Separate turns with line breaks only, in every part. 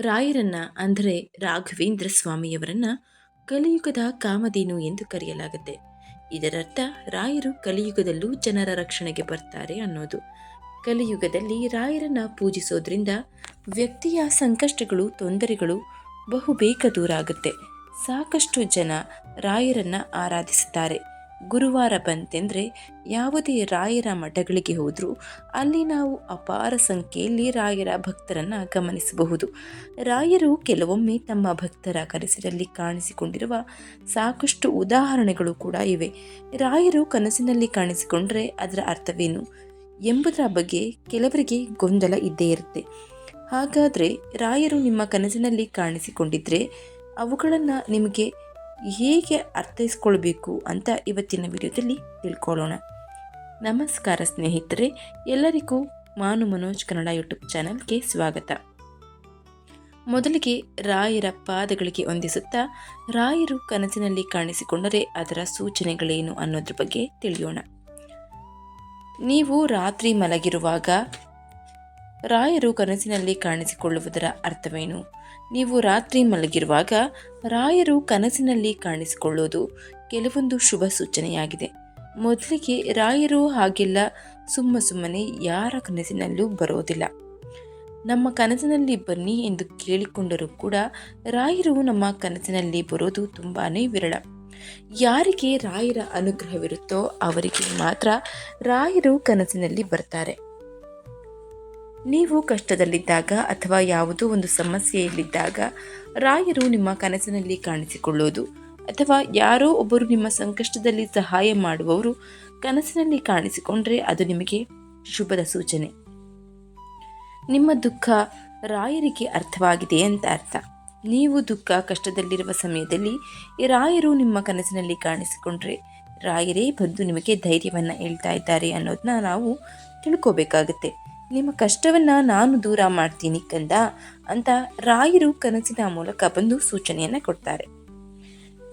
ರಾಯರನ್ನ, ಅಂದರೆ ರಾಘವೇಂದ್ರ ಸ್ವಾಮಿಯವರನ್ನ ಕಲಿಯುಗದ ಕಾಮಧೇನು ಎಂದು ಕರೆಯಲಾಗುತ್ತೆ. ಇದರರ್ಥ, ರಾಯರು ಕಲಿಯುಗದಲ್ಲೂ ಜನರ ರಕ್ಷಣೆಗೆ ಬರ್ತಾರೆ ಅನ್ನೋದು. ಕಲಿಯುಗದಲ್ಲಿ ರಾಯರನ್ನ ಪೂಜಿಸೋದ್ರಿಂದ ವ್ಯಕ್ತಿಯ ಸಂಕಷ್ಟಗಳು, ತೊಂದರೆಗಳು ಬಹುಬೇಗ ದೂರ ಆಗುತ್ತೆ. ಸಾಕಷ್ಟು ಜನ ರಾಯರನ್ನ ಆರಾಧಿಸುತ್ತಾರೆ. ಗುರುವಾರ ಬಂತೆಂದರೆ ಯಾವುದೇ ರಾಯರ ಮಠಗಳಿಗೆ ಹೋದರೂ ಅಲ್ಲಿ ನಾವು ಅಪಾರ ಸಂಖ್ಯೆಯಲ್ಲಿ ರಾಯರ ಭಕ್ತರನ್ನು ಗಮನಿಸಬಹುದು. ರಾಯರು ಕೆಲವೊಮ್ಮೆ ತಮ್ಮ ಭಕ್ತರ ಕನಸಿನಲ್ಲಿ ಕಾಣಿಸಿಕೊಂಡಿರುವ ಸಾಕಷ್ಟು ಉದಾಹರಣೆಗಳು ಕೂಡ ಇವೆ. ರಾಯರು ಕನಸಿನಲ್ಲಿ ಕಾಣಿಸಿಕೊಂಡರೆ ಅದರ ಅರ್ಥವೇನು ಎಂಬುದರ ಬಗ್ಗೆ ಕೆಲವರಿಗೆ ಗೊಂದಲ ಇದ್ದೇ ಇರುತ್ತೆ. ಹಾಗಾದರೆ ರಾಯರು ನಿಮ್ಮ ಕನಸಿನಲ್ಲಿ ಕಾಣಿಸಿಕೊಂಡಿದ್ದರೆ ಅವುಗಳನ್ನು ನಿಮಗೆ ಹೇಗೆ ಅರ್ಥೈಸ್ಕೊಳ್ಬೇಕು ಅಂತ ಇವತ್ತಿನ ವಿಡಿಯೋದಲ್ಲಿ ತಿಳ್ಕೊಳ್ಳೋಣ. ನಮಸ್ಕಾರ ಸ್ನೇಹಿತರೆ, ಎಲ್ಲರಿಗೂ ಮಾನು ಮನೋಜ್ ಕನ್ನಡ ಯೂಟ್ಯೂಬ್ ಚಾನಲ್ಗೆ ಸ್ವಾಗತ. ಮೊದಲಿಗೆ ರಾಯರ ಪಾದಗಳಿಗೆ ಹೊಂದಿಸುತ್ತಾ ರಾಯರು ಕನಸಿನಲ್ಲಿ ಕಾಣಿಸಿಕೊಂಡರೆ ಅದರ ಸೂಚನೆಗಳೇನು ಅನ್ನೋದ್ರ ಬಗ್ಗೆ ತಿಳಿಯೋಣ. ನೀವು ರಾತ್ರಿ ಮಲಗಿರುವಾಗ ರಾಯರು ಕನಸಿನಲ್ಲಿ ಕಾಣಿಸಿಕೊಳ್ಳುವುದರ ಅರ್ಥವೇನು? ನೀವು ರಾತ್ರಿ ಮಲಗಿರುವಾಗ ರಾಯರು ಕನಸಿನಲ್ಲಿ ಕಾಣಿಸಿಕೊಳ್ಳೋದು ಕೆಲವೊಂದು ಶುಭ ಸೂಚನೆಯಾಗಿದೆ. ಮೊದಲಿಗೆ ರಾಯರು ಹಾಗೆಲ್ಲ ಸುಮ್ಮ ಸುಮ್ಮನೆ ಯಾರ ಕನಸಿನಲ್ಲೂ ಬರೋದಿಲ್ಲ. ನಮ್ಮ ಕನಸಿನಲ್ಲಿ ಬನ್ನಿ ಎಂದು ಕೇಳಿಕೊಂಡರೂ ಕೂಡ ರಾಯರು ನಮ್ಮ ಕನಸಿನಲ್ಲಿ ಬರೋದು ತುಂಬಾ ವಿರಳ. ಯಾರಿಗೆ ರಾಯರ ಅನುಗ್ರಹವಿರುತ್ತೋ ಅವರಿಗೆ ಮಾತ್ರ ರಾಯರು ಕನಸಿನಲ್ಲಿ ಬರ್ತಾರೆ. ನೀವು ಕಷ್ಟದಲ್ಲಿದ್ದಾಗ ಅಥವಾ ಯಾವುದೋ ಒಂದು ಸಮಸ್ಯೆಯಲ್ಲಿದ್ದಾಗ ರಾಯರು ನಿಮ್ಮ ಕನಸಿನಲ್ಲಿ ಕಾಣಿಸಿಕೊಳ್ಳೋದು. ಅಥವಾ ಯಾರೋ ಒಬ್ಬರು ನಿಮ್ಮ ಸಂಕಷ್ಟದಲ್ಲಿ ಸಹಾಯ ಮಾಡುವವರು ಕನಸಿನಲ್ಲಿ ಕಾಣಿಸಿಕೊಂಡ್ರೆ ಅದು ನಿಮಗೆ ಶುಭದ ಸೂಚನೆ. ನಿಮ್ಮ ದುಃಖ ರಾಯರಿಗೆ ಅರ್ಥವಾಗಿದೆ ಅಂತ ಅರ್ಥ. ನೀವು ದುಃಖ ಕಷ್ಟದಲ್ಲಿರುವ ಸಮಯದಲ್ಲಿ ರಾಯರು ನಿಮ್ಮ ಕನಸಿನಲ್ಲಿ ಕಾಣಿಸಿಕೊಂಡ್ರೆ ರಾಯರೇ ಬಂದು ನಿಮಗೆ ಧೈರ್ಯವನ್ನು ಹೇಳ್ತಾ ಇದ್ದಾರೆ ಅನ್ನೋದನ್ನ ನಾವು ತಿಳ್ಕೋಬೇಕಾಗುತ್ತೆ. ನಿಮ್ಮ ಕಷ್ಟವನ್ನು ನಾನು ದೂರ ಮಾಡ್ತೀನಿ ಕಂದ ಅಂತ ರಾಯರು ಕನಸಿನ ಮೂಲಕ ಬಂದು ಸೂಚನೆಯನ್ನು ಕೊಡ್ತಾರೆ.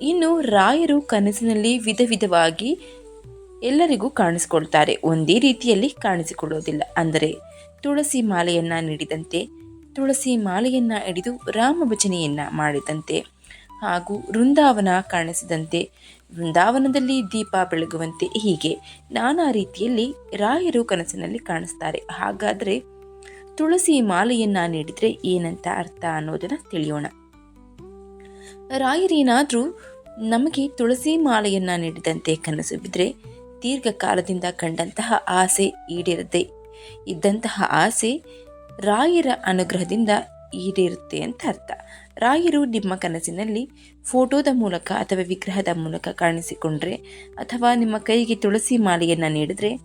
ಇನ್ನು ರಾಯರು ಕನಸಿನಲ್ಲಿ ವಿಧ ವಿಧವಾಗಿ ಎಲ್ಲರಿಗೂ ಕಾಣಿಸಿಕೊಳ್ತಾರೆ. ಒಂದೇ ರೀತಿಯಲ್ಲಿ ಕಾಣಿಸಿಕೊಳ್ಳೋದಿಲ್ಲ. ಅಂದರೆ ತುಳಸಿ ಮಾಲೆಯನ್ನ ನೀಡಿದಂತೆ, ತುಳಸಿ ಮಾಲೆಯನ್ನು ಹಿಡಿದು ರಾಮ ಭಜನೆಯನ್ನು ಮಾಡಿದಂತೆ ಹಾಗೂ ವೃಂದಾವನ ಕಾಣಿಸಿದಂತೆ ವೃಂದಾವನದಲ್ಲಿ ದೀಪ ಬೆಳಗುವಂತೆ ಹೀಗೆ ನಾನಾ ರೀತಿಯಲ್ಲಿ ರಾಯರು ಕನಸಿನಲ್ಲಿ ಕಾಣಿಸ್ತಾರೆ. ಹಾಗಾದರೆ ತುಳಸಿ ಮಾಲೆಯನ್ನ ನೀಡಿದರೆ ಏನಂತ ಅರ್ಥ ಅನ್ನೋದನ್ನು ತಿಳಿಯೋಣ. ರಾಯರೇನಾದರೂ ನಮಗೆ ತುಳಸಿ ಮಾಲೆಯನ್ನ ನೀಡಿದಂತೆ ಕನಸು ಬಿದ್ದರೆ ದೀರ್ಘಕಾಲದಿಂದ ಕಂಡಂತಹ ಆಸೆ ಈಡೇರದೆ ಇದ್ದಂತಹ ಆಸೆ ರಾಯರ ಅನುಗ್ರಹದಿಂದ ಈಡೇರುತ್ತೆ ಅಂತ ಅರ್ಥ. ರಾಯರು ನಿಮ್ಮ ಕನಸಿನಲ್ಲಿ ಫೋಟೋದ ಮೂಲಕ ಅಥವಾ ವಿಗ್ರಹದ ಮೂಲಕ ಕಾಣಿಸಿಕೊಂಡ್ರೆ ಅಥವಾ ನಿಮ್ಮ ಕೈಗೆ ತುಳಸಿ ಮಾಲೆಯನ್ನು ನೀಡಿದ್ರೆ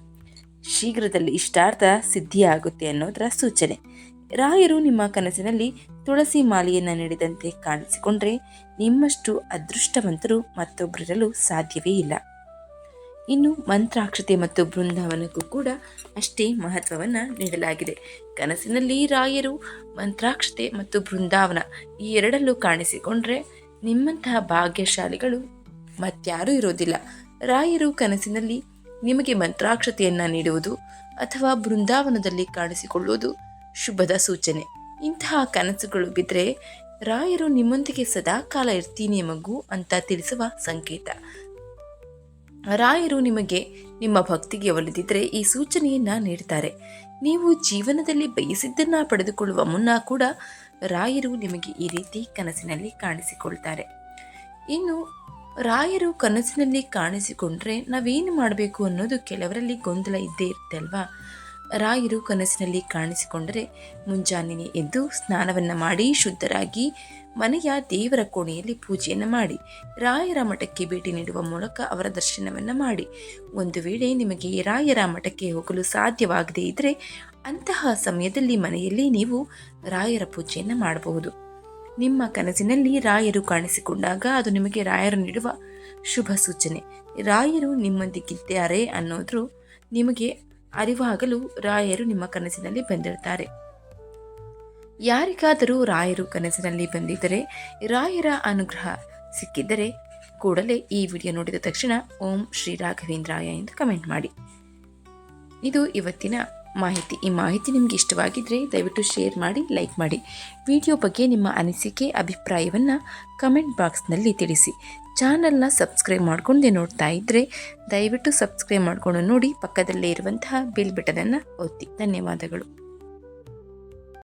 ಶೀಘ್ರದಲ್ಲಿ ಇಷ್ಟಾರ್ಥ ಸಿದ್ಧಿಯಾಗುತ್ತೆ ಅನ್ನೋದರ ಸೂಚನೆ. ರಾಯರು ನಿಮ್ಮ ಕನಸಿನಲ್ಲಿ ತುಳಸಿ ಮಾಲೆಯನ್ನು ನೀಡಿದಂತೆ ಕಾಣಿಸಿಕೊಂಡ್ರೆ ನಿಮ್ಮಷ್ಟು ಅದೃಷ್ಟವಂತರು ಮತ್ತೊಬ್ಬರಿರಲು ಸಾಧ್ಯವೇ ಇಲ್ಲ. ಇನ್ನು ಮಂತ್ರಾಕ್ಷತೆ ಮತ್ತು ಬೃಂದಾವನಕ್ಕೂ ಕೂಡ ಅಷ್ಟೇ ಮಹತ್ವವನ್ನು ನೀಡಲಾಗಿದೆ. ಕನಸಿನಲ್ಲಿ ರಾಯರು ಮಂತ್ರಾಕ್ಷತೆ ಮತ್ತು ಬೃಂದಾವನ ಈ ಎರಡಲ್ಲೂ ಕಾಣಿಸಿಕೊಂಡ್ರೆ ನಿಮ್ಮಂತಹ ಭಾಗ್ಯಶಾಲಿಗಳು ಮತ್ಯಾರೂ ಇರೋದಿಲ್ಲ. ರಾಯರು ಕನಸಿನಲ್ಲಿ ನಿಮಗೆ ಮಂತ್ರಾಕ್ಷತೆಯನ್ನು ನೀಡುವುದು ಅಥವಾ ಬೃಂದಾವನದಲ್ಲಿ ಕಾಣಿಸಿಕೊಳ್ಳುವುದು ಶುಭದ ಸೂಚನೆ. ಇಂತಹ ಕನಸುಗಳು ಬಿದ್ದರೆ ರಾಯರು ನಿಮ್ಮೊಂದಿಗೆ ಸದಾ ಕಾಲ ಇರ್ತೀನಿ ಮಗು ಅಂತ ತಿಳಿಸುವ ಸಂಕೇತ. ರಾಯರು ನಿಮಗೆ ನಿಮ್ಮ ಭಕ್ತಿಗೆ ಒಲಿದಿದ್ದರೆ ಈ ಸೂಚನೆಯನ್ನು ನೀಡ್ತಾರೆ. ನೀವು ಜೀವನದಲ್ಲಿ ಬಯಸಿದ್ದನ್ನು ಪಡೆದುಕೊಳ್ಳುವ ಮುನ್ನ ಕೂಡ ರಾಯರು ನಿಮಗೆ ಈ ರೀತಿ ಕನಸಿನಲ್ಲಿ ಕಾಣಿಸಿಕೊಳ್ತಾರೆ. ಇನ್ನು, ರಾಯರು ಕನಸಿನಲ್ಲಿ ಕಾಣಿಸಿಕೊಂಡ್ರೆ ನಾವೇನು ಮಾಡಬೇಕು ಅನ್ನೋದು ಕೆಲವರಲ್ಲಿ ಗೊಂದಲ ಇದ್ದೇ ಇರುತ್ತೆ ಅಲ್ವಾ? ರಾಯರು ಕನಸಿನಲ್ಲಿ ಕಾಣಿಸಿಕೊಂಡರೆ ಮುಂಜಾನೆಯೇ ಎದ್ದು ಸ್ನಾನವನ್ನು ಮಾಡಿ ಶುದ್ಧರಾಗಿ ಮನೆಯ ದೇವರ ಕೋಣೆಯಲ್ಲಿ ಪೂಜೆಯನ್ನು ಮಾಡಿ, ರಾಯರ ಮಠಕ್ಕೆ ಭೇಟಿ ನೀಡುವ ಮೂಲಕ ಅವರ ದರ್ಶನವನ್ನು ಮಾಡಿ. ಒಂದು ವೇಳೆ ನಿಮಗೆ ರಾಯರ ಮಠಕ್ಕೆ ಹೋಗಲು ಸಾಧ್ಯವಾಗದೇ ಇದ್ದರೆ ಅಂತಹ ಸಮಯದಲ್ಲಿ ಮನೆಯಲ್ಲಿ ನೀವು ರಾಯರ ಪೂಜೆಯನ್ನು ಮಾಡಬಹುದು. ನಿಮ್ಮ ಕನಸಿನಲ್ಲಿ ರಾಯರು ಕಾಣಿಸಿಕೊಂಡಾಗ ಅದು ನಿಮಗೆ ರಾಯರು ನೀಡುವ ಶುಭ ಸೂಚನೆ. ರಾಯರು ನಿಮ್ಮೊಂದಿಗಿದ್ದಾರೆ ಅನ್ನೋದ್ರು ನಿಮಗೆ ಅರಿವಾಗಲು ರಾಯರು ನಿಮ್ಮ ಕನಸಿನಲ್ಲಿ ಬಂದಿರ್ತಾರೆ ಯಾರಿಗಾದರೂ ರಾಯರು ಕನಸಿನಲ್ಲಿ ಬಂದಿದ್ದರೆ, ರಾಯರ ಅನುಗ್ರಹ ಸಿಕ್ಕಿದ್ದರೆ ಕೂಡಲೇ ಈ ವಿಡಿಯೋ ನೋಡಿದ ತಕ್ಷಣ ಓಂ ಶ್ರೀ ರಾಘವೇಂದ್ರಾಯ ಎಂದು ಕಮೆಂಟ್ ಮಾಡಿ. ಇದು ಇವತ್ತಿನ ಮಾಹಿತಿ. ಈ ಮಾಹಿತಿ ನಿಮಗೆ ಇಷ್ಟವಾಗಿದ್ದರೆ ದಯವಿಟ್ಟು ಶೇರ್ ಮಾಡಿ, ಲೈಕ್ ಮಾಡಿ. ವಿಡಿಯೋ ಬಗ್ಗೆ ನಿಮ್ಮ ಅನಿಸಿಕೆ, ಅಭಿಪ್ರಾಯವನ್ನು ಕಮೆಂಟ್ ಬಾಕ್ಸ್ನಲ್ಲಿ ತಿಳಿಸಿ. ಚಾನಲ್ನ ಸಬ್ಸ್ಕ್ರೈಬ್ ಮಾಡ್ಕೊಂಡೆ ನೋಡ್ತಾ ಇದ್ದರೆ ದಯವಿಟ್ಟು ಸಬ್ಸ್ಕ್ರೈಬ್ ಮಾಡಿಕೊಂಡು ನೋಡಿ ಪಕ್ಕದಲ್ಲೇ ಇರುವಂತಹ ಬಿಲ್ ಬಟನನ್ನು ಒತ್ತಿ. ಧನ್ಯವಾದಗಳು.